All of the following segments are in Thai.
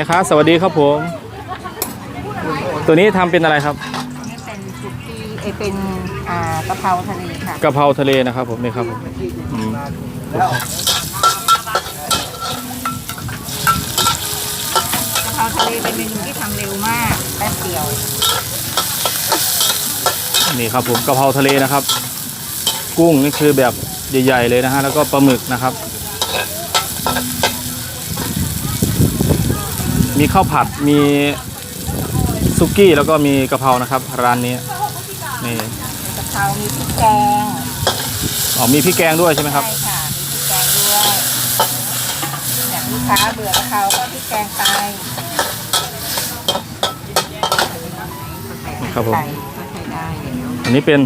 ม่ค้าสวัสดีครับผม ตัวนี้ทำเป็นอะไรครับนี่เป็นสุกี้เอยเป็นอ่ากะเพราทะเลค่ะกะเพราทะเลนะครับ ผมนี่ครับผมอืมกะเพราทะเลเป็นเมนูที่ทำเร็วมากแป๊บเดียวนี่ครับผมกะเพราทะเลนะครับ กุ้งนี่คือแบบใหญ่ ๆ เลยนะฮะแล้วก็ปลาหมึกนะครับ มีข้าวผัดมีซุกี้แล้วก็มีกะเพรานะครับ ร้านนี้นี่กะเพรามีพริกแกงอ๋อมีพริกแกงด้วยใช่ไหมครับ ใช่ค่ะมีพริกแกงด้วยอย่างลูกค้าเบื่อกะเพราก็พริกแกงไปครับผม ใส่ก็ใช้ได้เดี๋ยวอันนี้เป็น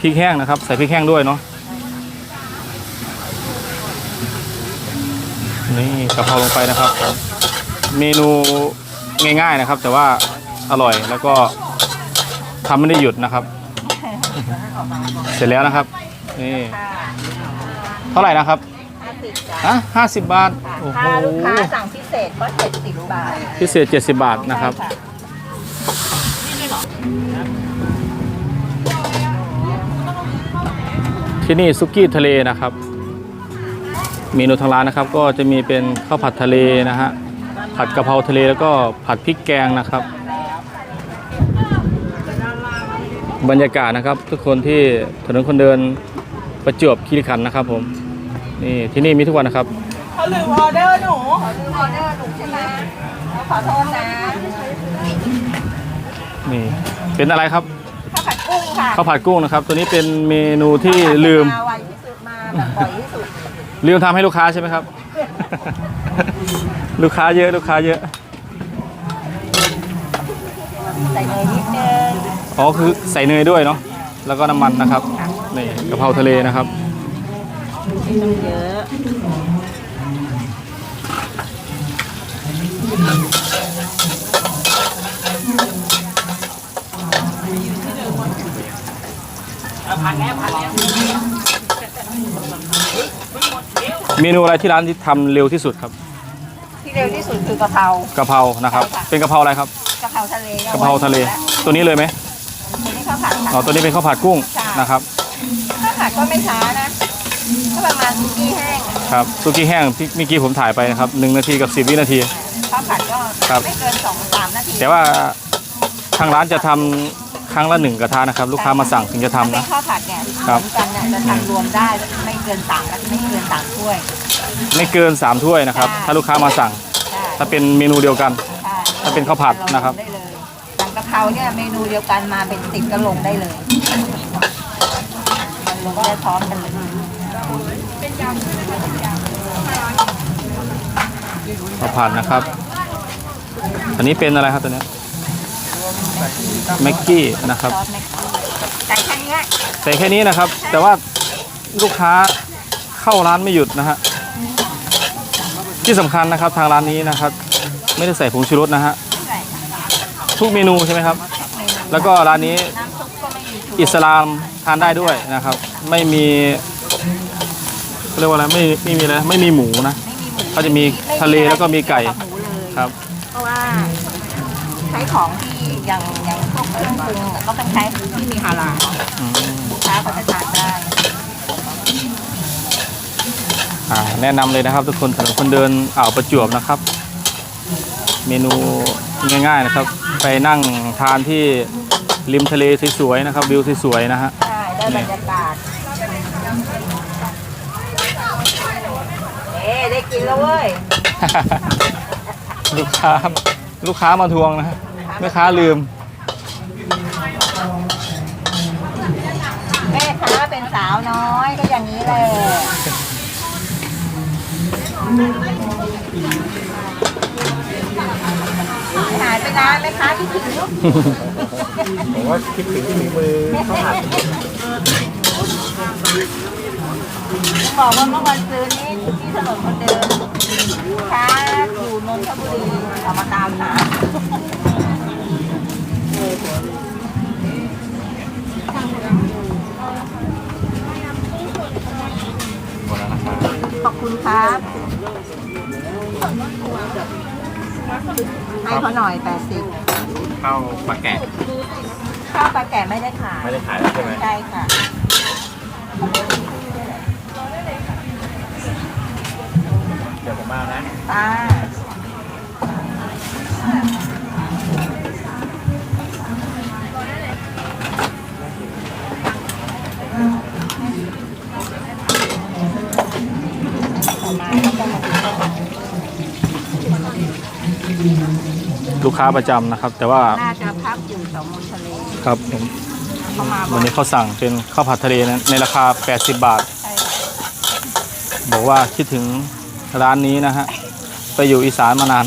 พริกแห้งนะครับ ใส่พริกแห้งด้วยเนาะนี่กะเพราลงไปนะครับ เมนูง่ายๆนะครับ แต่ว่าอร่อยแล้วก็ทำไม่ได้หยุดนะครับ เสร็จแล้วนะครับ นี่ค่ะเท่าไหร่นะครับห้าสิบจ้ะอะห้าสิบบาทโอ้โหถ้าลูกค้าสั่งพิเศษก็เจ็ดสิบบาท พิเศษ70บาทนะครับใช่ที่นี่ซุกี้ทะเลนะครับ เมนูทางร้านนะครับ ก็จะมีเป็นข้าวผัดทะเลนะฮะ ผัดกะเพราทะเลแล้วก็ผัดพริกแกงนะครับ บรรยากาศนะครับ ทุกคนที่ถนนคนเดินประจวบคีรีขันธ์นะครับ ผมนี่ที่นี่มีทุกวันนะครับเขาลืมออเดอร์หนูเขาลืมออเดอร์หนูใช่ไหมขอโทษนะนี่เป็นอะไรครับข้าวผัดกุ้งค่ะข้าวผัดกุ้งนะครับ ตัวนี้เป็นเมนูที่ลืมมาไวที่สุดมาแบบบ่อยที่สุดลืมทำให้ลูกค้าใช่ไหมครับ ลูกค้าเยอะลูกค้าเยอะใส่เนยนิดนึงอ๋อคือใส่เนยด้วยเนาะแล้วก็น้ำมันนะครับนี่กะเพราทะเลนะครับไม่ต้องเยอะ เมนูอะไรที่ร้านที่ทำเร็วที่สุดครับที่เร็วที่สุดคือกะเพรากะเพรานะครับใช่ค่ะเป็นกะเพราอะไรครับกะเพราทะเลกะเพราทะเล ตัวนี้เลยไหมตัวนี้ข้าวผัดอ๋อค่ะตัวนี้เป็นข้าวผัดกุ้งใช่นะครับข้าวผัดก็ไม่ช้านะก็ประมาณซุกี้แห้งครับซุกี้แห้งที่เมื่อกี้ผมถ่ายไปนะครับหนึ่งนาทีกับสิบวินาที ข้าวผัดก็ครับ ไม่เกินสองสามนาทีแต่ว่าทางร้านจะทำค รั้งละหนึ่งกระทะนะครับ ลูกค้ามาสั่งถึงจะทำถ้าเป็นะ นข้าวผัดเนี่ยครัเหบมือนกันเนี่ยจะทำรวมได้ไม่เกินสามไม่เกินสามถ้วย ไม่เกิน 3 ถ้วยนะครับใช่ถ้าลูกค้ามาสั่งใช่ถ้าเป็นเมนูเดียวกันใช่ถ้าเป็นข้าวผัดนะครับได้เลยสั่งกะเพราเนี่ยเมนูเดียวกันมาเป็นสิบก็ลงได้เลยมันลงได้พร้อมกันเลยข้าวผัดนะครับ อันนี้เป็นอะไรครับตัวเนี้ แม็กกี้นะครับ ซอสแม็กกี้ใส่แค่เนี้ยใส่แค่นี้นะครับ แต่ว่าลูกค้าเข้าร้านไม่หยุดนะฮะที่สำคัญนะครับทางร้านนี้นะครับ ไม่ได้ใส่ผงชูรสนะฮะใส่ค่ะทุกเมนูใช่ไหมครับ เมนูแล้วก็ร้านนี้น้ำซุปก็ไม่มีชูรสอิสลามทานได้ด้วยนะครับ ไม่มีเขาเรียกว่าอะไรไม่ไม่มีอะไรนะไม่มีหมูนะ ไม่มีหมูก็จะมีทะเลแล้วก็มีไก่บหมูเลยครับ เพราะว่าใช้ของที่ อย่างอย่างพวกเครื่องปรุงก็ต้องใช้ที่มีฮาลาลอืมลูกค้าเขาจะทานได้อ่าแนะนำเลยนะครับทุกคนถนนคนเดินอ่าวประจวบนะครับ เมนูง่ายๆนะครับ ไปนั่งทานที่ริมทะเลสวยๆนะครับ วิวสวยๆนะฮะ ใช่ได้บรรยากาศเอ๊ะได้กินแล้วเว้ย ลูกค้าลูกค้ามาทวงนะฮะ แม่ค้าลืม แม่ค้าเป็นสาวน้อยก็อย่างนี้แหละหายไปนานไหมคะที่ถึงลูกผมว่าคิดถึงฝีมือข้าวผัดบอกว่าเมื่อวันซื้อนี่ที่ถนนคนเดินลูกค้าอยู่นนทบุรีเอามาตามหา คุณครับให้เขาหน่อยแปดสิบข้าวปลาแกะข้าวปลาแก่ไม่ได้ขายไม่ได้ขายแล้วใช่ไหมใช่ค่ะ เดี๋ยวผมมานะป้า ค้าประจำนะครับ แต่ว่าน่าจะพักอยู่สองมูลทะเลครับผมเขามาบอวันกนี้เขาสั่งเป็นข้าวผัดทะเลนะในราคา 80 บาท ใช่ค่ะบอกว่าคิดถึงร้านนี้นะฮะ ไปอยู่อีสานมานาน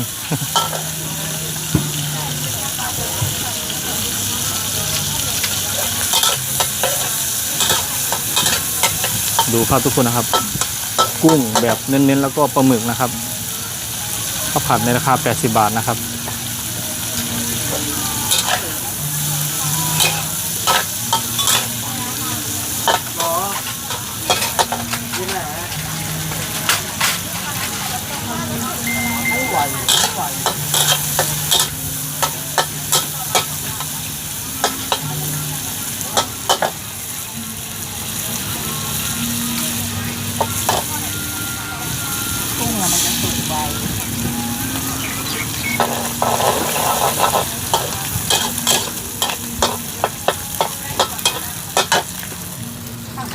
ดูครับทุกคนนะครับ กุ้งแบบเน้นๆ แล้วก็ปลาหมึกนะครับข้าวผัดในราคา 80 บาทนะครับ กุ้งอะมันจะสุกไว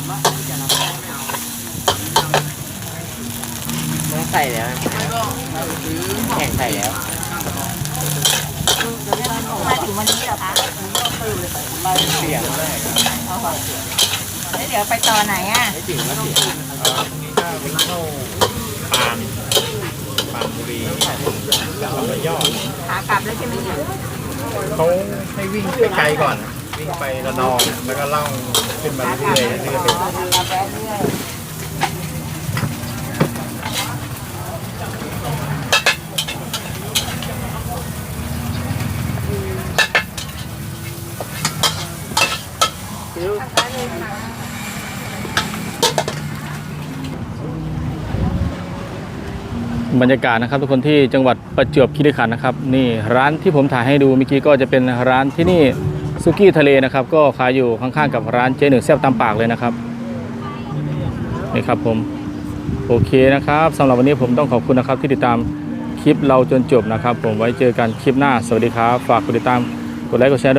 ะต้องใส่แล้วแข่งใส่แล้วมาถึงวันนี้เหรอคะเสียงแรกเอาค่ะแล้วเดี๋ยวไปต่อไหนอะไม่ถึงก็เสียงเป็นข้าปานปานบุรีแล้วก็ยอดขากลับแล้วใช่ไหมเนี่ยเขาให้วิ่งไปไกลก่อน ไประนอง แล้วก็ล่องขึ้นมาเรื่อยๆเรื่อยๆไปเราแวะเรื่อยบรรยากาศนะครับทุกคนที่จังหวัดประจวบคีรีขันธ์นะครับ นี่ร้านที่ผมถ่ายให้ดูเมื่อกี้ก็จะเป็นร้านที่นี่ ซุกี้ทะเลนะครับ ก็ขายอยู่ข้างๆกับร้านเจ๊หนึ่งแซ่บตามปากเลยนะครับนี่ครับผมโอเคนะครับสำหรับวันนี้ผมต้องขอบคุณนะครับ ที่ติดตามคลิปเราจนจบนะครับ ผมไว้เจอกันคลิปหน้า สวัสดีครับ ฝากกดติดตามกดไลค์กดแชร์ด้วย